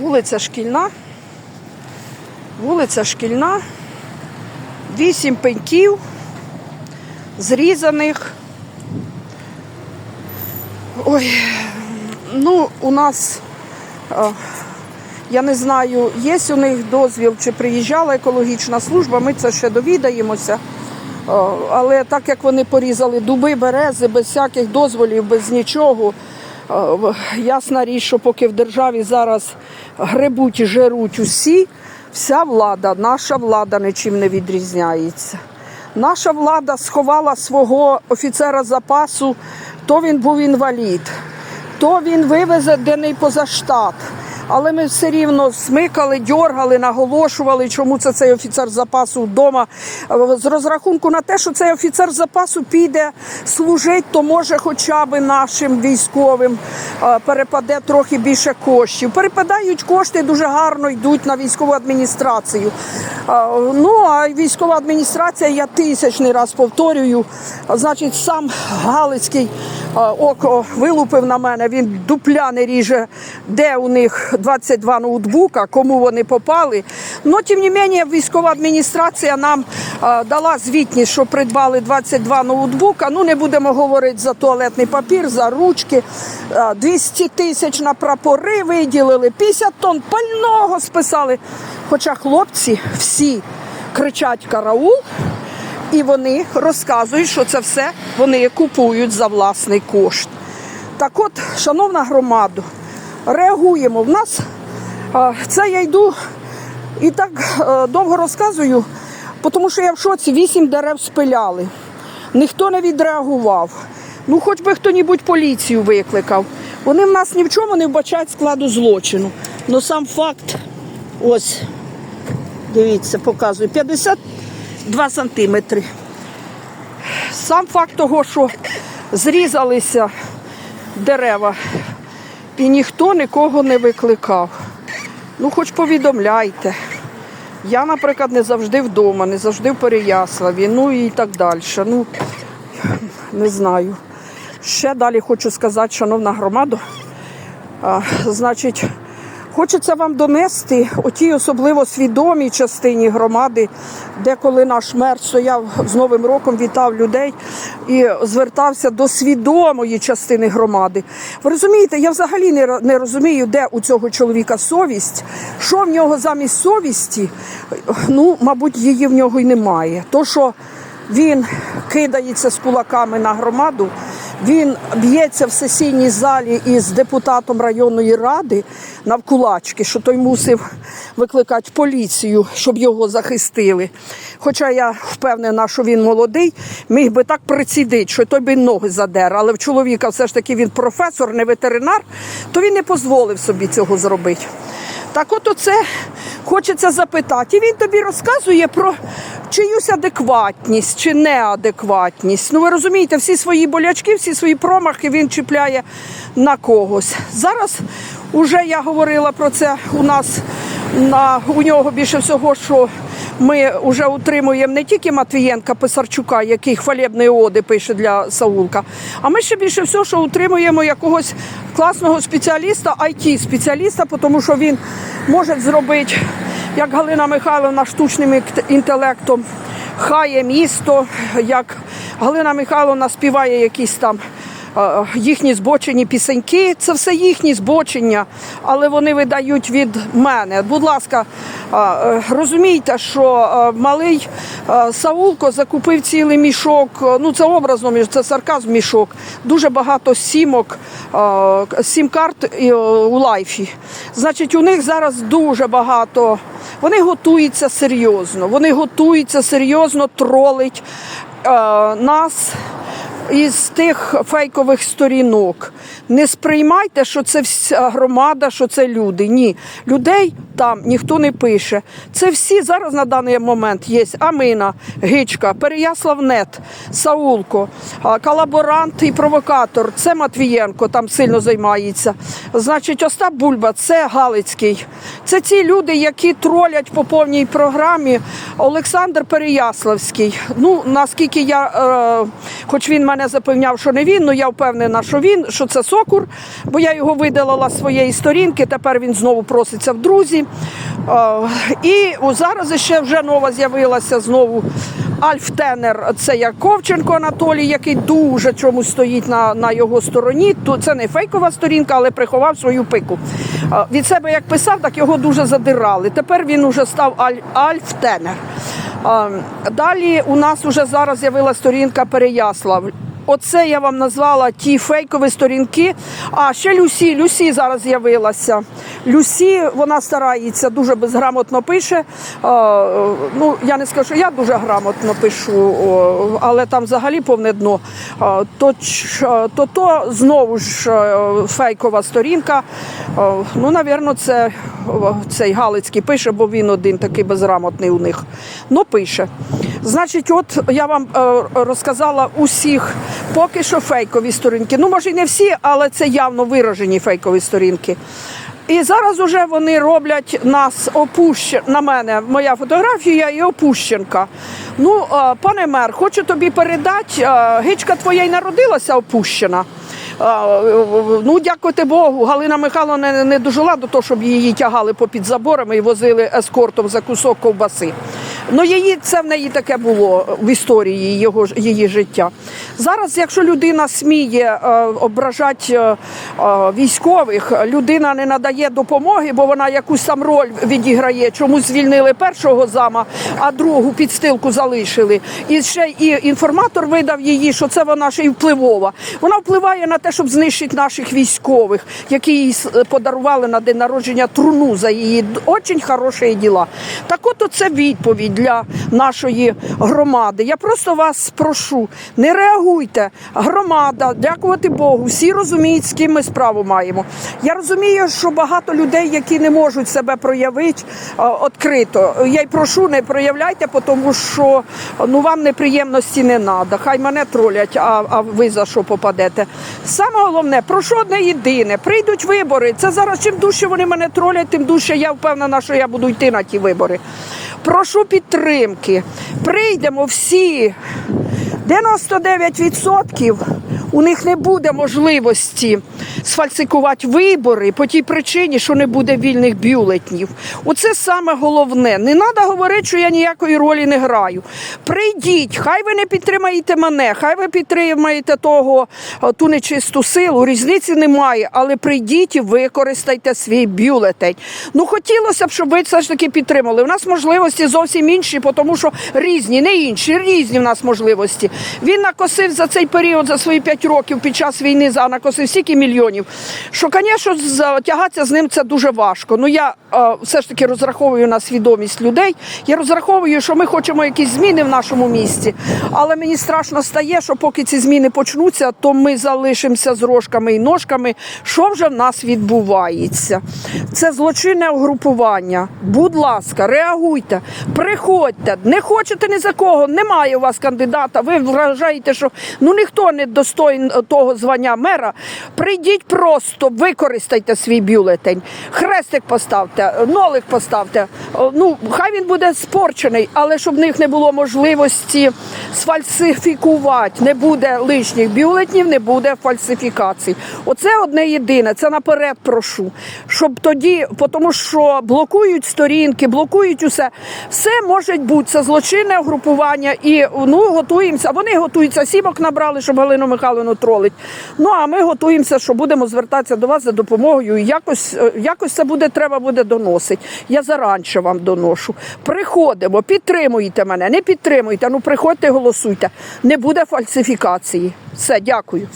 Вулиця Шкільна. Вулиця Шкільна. Вісім пеньків, зрізаних. Ой, ну, у нас, е, я не знаю, є у них дозвіл, чи приїжджала екологічна служба, ми це ще довідаємося. Е, Але так як вони порізали дуби, берези без всяких дозволів, без нічого, ясна річ, що поки в державі зараз гребуть і жеруть усі, вся влада, наша влада нічим не відрізняється. Наша влада сховала свого офіцера запасу, то він був інвалід, то він вивезе денний поза штат. Але ми все рівно смикали, дьоргали, наголошували, чому це цей офіцер запасу вдома. З розрахунку на те, що цей офіцер запасу піде служити, то може хоча б нашим військовим е, перепаде трохи більше коштів. Перепадають кошти, дуже гарно йдуть на військову адміністрацію. Е, Ну а військова адміністрація, я тисячний раз повторюю, значить, сам Галицький е, око вилупив на мене, він дупля не ріже, де у них 22 ноутбука, кому вони попали. Ну, тим не менше, військова адміністрація нам е, дала звітність, що придбали 22 ноутбука. Ну, не будемо говорити за туалетний папір, за ручки. Е, 200 тисяч на прапори виділили, 50 тонн пального списали. Хоча хлопці всі кричать караул, і вони розказують, що це все вони купують за власний кошт. Так от, шановна громада, реагуємо. В нас це я йду і так е, довго розказую, тому що я в шоці вісім дерев спиляли. Ніхто не відреагував. Ну, хоч би хто-небудь поліцію викликав. Вони в нас ні в чому не вбачають складу злочину. Ну сам факт, ось, дивіться, показую, 52 сантиметри. Сам факт того, що зрізалися дерева, і ніхто нікого не викликав. Ну, хоч повідомляйте. Я, наприклад, не завжди вдома, не завжди в Переяславі, ну і так далі. Ну, не знаю. Ще далі хочу сказати, шановна громада, а, значить, хочеться вам донести отій особливо свідомій частині громади, де коли наш мер стояв з Новим роком, вітав людей і звертався до свідомої частини громади. Ви розумієте, я взагалі не, не розумію, де у цього чоловіка совість, що в нього замість совісті, ну, мабуть, її в нього й немає. То, що він кидається з кулаками на громаду. Він б'ється в сесійній залі із депутатом районної ради навкулачки, що той мусив викликати поліцію, щоб його захистили. Хоча я впевнена, що він молодий, міг би так прицідити, що той би ноги задер. Але в чоловіка все ж таки він професор, не ветеринар, то він не дозволив собі цього зробити. Так от оце хочеться запитати. І він тобі розказує про чиюсь адекватність чи неадекватність. Ну ви розумієте, всі свої болячки, всі свої промахи він чіпляє на когось. Зараз уже я говорила про це у нас на у нього більше всього, що ми вже утримуємо не тільки Матвієнка Писарчука, який хвалебні оди пише для Саулка, а ми ще більше всього, що утримуємо якогось класного спеціаліста, it спеціаліста, тому що він може зробити, як Галина Михайловна, штучним інтелектом хає місто, як Галина Михайловна співає якісь там е, їхні збочені пісеньки. Це все їхні збочення, але вони видають від мене. Будь ласка, е, розумійте, що е, малий е, Саулко закупив цілий мішок. Ну це образно, це сарказм мішок. Дуже багато сімок, сім-карт е, у лайфі. Значить, у них зараз дуже багато. Вони готуються серйозно. Вони готуються серйозно тролить нас із тих фейкових сторінок. Не сприймайте, що це вся громада, що це люди. Ні, людей там ніхто не пише. Це всі зараз на даний момент є Амина, Гичка, Переяславнет, Саулко, колаборант і провокатор. Це Матвієнко там сильно займається. Значить, Остап Бульба, це Галицький. Це ті люди, які тролять по повній програмі. Олександр Переяславський. Ну, наскільки я, е, хоч він мене запевняв, що не він, але я впевнена, що він, що це. Сокур, бо я його видалила з своєї сторінки. Тепер він знову проситься в друзі. Е, І зараз ще вже нова з'явилася знову Альфтенер. Це як Ковченко Анатолій, який дуже чомусь стоїть на, на його стороні. Це не фейкова сторінка, але приховав свою пику. Е, Від себе як писав, так його дуже задирали. Тепер він уже став Аль, Альфтенер. Е, Далі у нас уже зараз з'явилася сторінка Переяслав. Оце я вам назвала ті фейкові сторінки. А ще Люсі. Люсі зараз з'явилася. Люсі, вона старається, дуже безграмотно пише. Ну, я не скажу, я дуже грамотно пишу, але там взагалі повне дно. То, то, то знову ж фейкова сторінка. Ну, напевно, це цей Галицький пише, бо він один такий безграмотний у них. Ну, пише. Значить, от я вам е, розказала усіх поки що фейкові сторінки. Ну, може, і не всі, але це явно виражені фейкові сторінки. І зараз уже вони роблять нас опущен... на мене моя фотографія і опущенка. Ну, е, пане мер, хочу тобі передати, е, гичка твоя й народилася опущена. Ну, дякувати Богу, Галина Михайловна не, дожила до того, щоб її тягали попід заборами і возили ескортом за кусок ковбаси. Ну, її це в неї таке було в історії його, її життя. Зараз, якщо людина сміє е, ображати е, е, військових, людина не надає допомоги, бо вона якусь там роль відіграє. Чомусь звільнили першого зама, а другу підстилку залишили. І ще і інформатор видав її, що це вона ще й впливова. Вона впливає на те, щоб знищити наших військових, які їй подарували на день народження труну за її дуже хороші діла. Так от це відповідь для нашої громади. Я просто вас прошу, не реагуйте. Громада, дякувати Богу, всі розуміють, з ким ми справу маємо. Я розумію, що багато людей, які не можуть себе проявити е, відкрито. Я й прошу, не проявляйте, тому що ну вам неприємності не треба. Хай мене тролять, а, а ви за що попадете. Саме головне, прошу одне єдине. Прийдуть вибори. Це зараз чим дужче вони мене тролять, тим дужче я впевнена, що я буду йти на ті вибори. Прошу підтримки. Прийдемо всі. 99% у них не буде можливості сфальсикувати вибори по тій причині, що не буде вільних бюлетнів. Оце саме головне. Не треба говорити, що я ніякої ролі не граю. Прийдіть, хай ви не підтримаєте мене, хай ви підтримаєте того ту нечисту силу. Різниці немає, але прийдіть і використайте свій бюлетень. Ну хотілося б, щоб ви все ж таки підтримали. У нас можливості зовсім інші, тому що різні, не інші, різні в нас можливості. Він накосив за цей період, за свої 5 років під час війни, за накосив стільки мільйонів. Що, звісно, тягатися з ним це дуже важко. Ну я е, все ж таки розраховую на свідомість людей. Я розраховую, що ми хочемо якісь зміни в нашому місті. Але мені страшно стає, що поки ці зміни почнуться, то ми залишимося з рожками і ножками. Що вже в нас відбувається? Це злочинне угрупування. Будь ласка, реагуйте, приходьте. Не хочете ні за кого, немає у вас кандидата. Ви вважаєте, що ну ніхто не достоїн того звання мера. Прийдіть просто, використайте свій бюлетень. Хрестик поставте, нолик поставте. Ну, хай він буде спорчений, але щоб в них не було можливості сфальсифікувати. Не буде лишніх бюлетнів, не буде фальсифікацій. Оце одне єдине. Це наперед прошу. Щоб тоді, тому що блокують сторінки, блокують усе. Все може бути це злочинне угрупування і ну готуємося. Вони готуються. Сімок набрали, щоб Галину Михайловну тролить. Ну а ми готуємося, що будемо звертатися до вас за допомогою. Якось, е, якось це буде треба буде доносити. Я заранше вам доношу. Приходимо, підтримуйте мене, не підтримуйте. Ну приходьте, голосуйте. Не буде фальсифікації. Все, дякую.